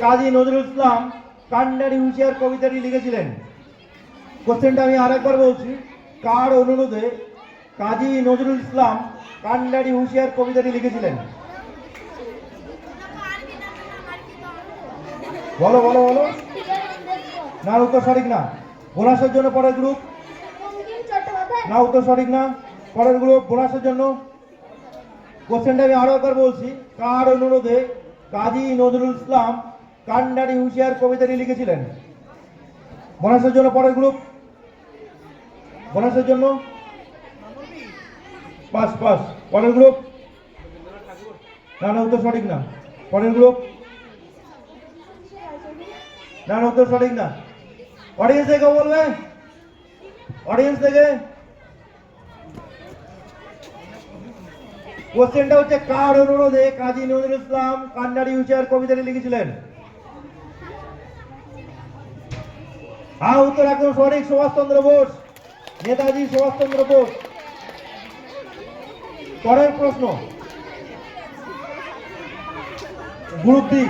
কাজী নজরুল ইসলাম কান্ডারি হুঁশিয়ার কবিতাটি লিখেছিলেন। কোশ্চেনটা আমি আরেকবার বলছি, কার অনুরোধে কাজী নজরুল ইসলাম কান্ডারি হুঁশিয়ার কবিতাটি লিখেছিলেন? বলো বলো বলো। না, উত্তর সঠিক না। বোনাসের জন্য পরের গ্রুপ না, উত্তর সঠিক না। পরের গ্রুপ বোনাসের জন্য। কোশ্চেনটা আমি আরও একবার বলছি, কার অনুরোধে কাজী নজরুল ইসলাম কান্ডারি হুঁশিয়ার কবিতাটি লিখেছিলেন। বোনাসের জন্য পরের গ্রুপ বোনাসের জন্য। Pass pass. পরের গ্রুপ না না, উত্তর সঠিক না। পরের গ্রুপ না না, উত্তর সঠিক না। অডিয়েন্স থেকে বলবে। অডিয়েন্স থেকে কোশ্চেনটা হচ্ছে, কার অনুরোধে কাজী নজরুল ইসলাম কান্ডারি হুঁশিয়ার কবিতাটি লিখেছিলেন? উত্তর একদম সঠিক সুভাষচন্দ্র বোস। নেতাজি সুভাষচন্দ্র বোস। পরের প্রশ্ন। গ্রুপ ডি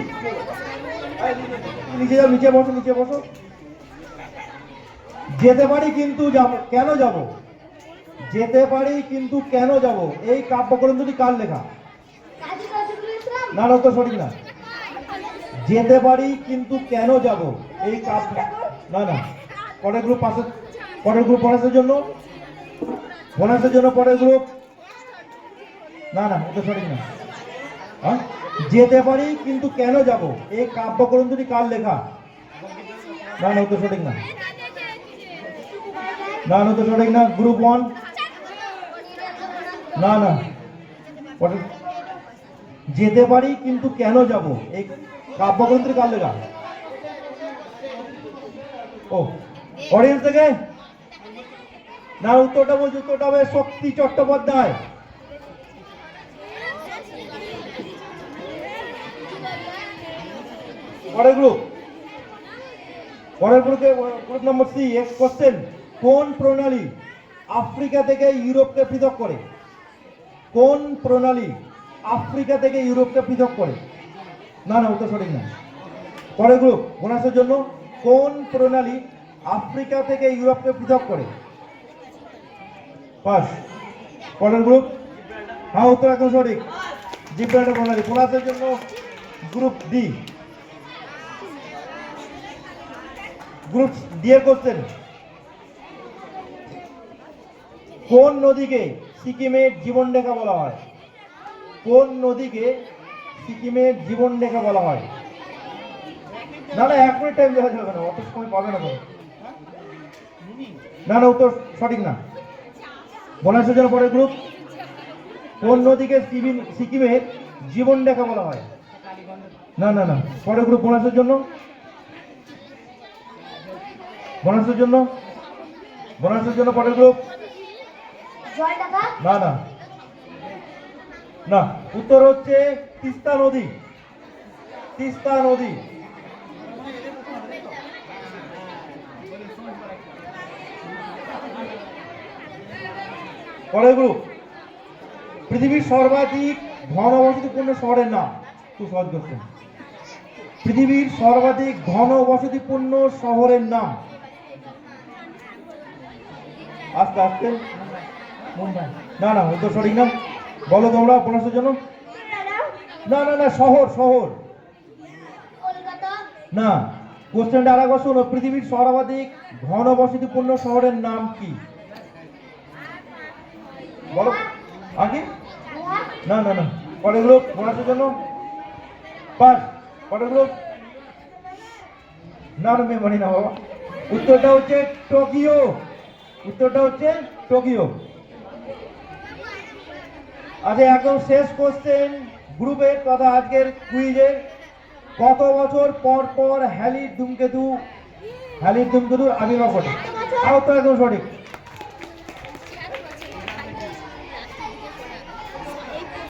নিচে যাও, নিচে বসো নিচে বসো। যেতে পারি কিন্তু যাব, কেন যাব? যেতে পারি কিন্তু কেন যাব? এই কাব্যগ্রন্থটি কার লেখা? না, উত্তর সঠিক না। যেতে পারি কিন্তু কেন যাব? এই কাব্য না না। পরের গ্রুপ পাশে পরের গ্রুপ বোনাসের জন্য। বোনাসের জন্য পরের গ্রুপ না না উত্তর সঠিক না। হ্যাঁ? যেতে পারি, কিন্তু কেন যাব? এই কাব্যগ্রন্থটি কার লেখা? না না উত্তর সঠিক না। না না উত্তর সঠিক না। গ্রুপ ওয়ান না না। যেতে পারি, কিন্তু কেন যাব? এই কাব্যগ্রন্থের কার লেখা? ও অডিয়েন্স থেকে না, উত্তরটা বলছি, উত্তরটা হবে শক্তি চট্টোপাধ্যায়। পরের গ্রুপ পরের গ্রুপে group number C X question কোন প্রণালী আফ্রিকা থেকে ইউরোপকে পৃথক করে? কোন প্রণালী আফ্রিকা থেকে ইউরোপকে পৃথক করে? না না, উত্তর সঠিক না। পরের গ্রুপ বোনাসের জন্য। কোন প্রণালী আফ্রিকা থেকে ইউরোপকে পৃথক করে? পাস পরের গ্রুপ? হ্যাঁ উত্তর একদম সঠিক। জিব্রাল্টার প্রণালী। বোনাসের জন্য গ্রুপ ডি গ্রুপ ডি এর কোশ্চেন কোন নদীকে সিকিমের জীবন রেখা বলা হয়? কোন নদীকে সিকিমের জীবন রেখা বলা হয়? না না এক মিনিট টাইম দেওয়া যাবে না অত সময় পাবে না না না উত্তর সঠিক না। বোনাসের জন্য পরের গ্রুপ কোন নদীকে সিকিমের জীবনরেখা বলা হয়? না না না পরের গ্রুপ বোনাসের জন্য। বোনাসের জন্য। বোনাসের জন্য পরের গ্রুপ না না। না উত্তর হচ্ছে তিস্তা নদী। তিস্তা নদী। গ্রুপ পৃথিবীর সর্বাধিক ঘনবসতিপূর্ণ শহরের নাম। সহজ কোশ্চেন পৃথিবীর সর্বাধিক ঘনবসতিপূর্ণ শহরের নাম। আস্তে আস্তে। না না উত্তর সঠিক না বলো তোমরা বোনাসের জন্য। না না না শহর শহর। না কোশ্চেনটা আর পৃথিবীর সর্বাধিক ঘনবসতিপূর্ণ শহরের নাম কি? বলো। আগে গোয়া না না না। পরের গ্রুপ বোনাসের জন্য? পাস পরের গ্রুপ না না, মেমরি না, বাবা। উত্তরটা হচ্ছে টোকিও। উত্তরটা হচ্ছে টোকিও। আচ্ছা একদম শেষ কোশ্চেন গ্রুপের তথা আজকের কুইজের কত বছর পর পর হ্যালির ধূমকেতু হ্যালির ধূমকেতুর আবির্ভাব ঘটে? আর উত্তর একদম সঠিক।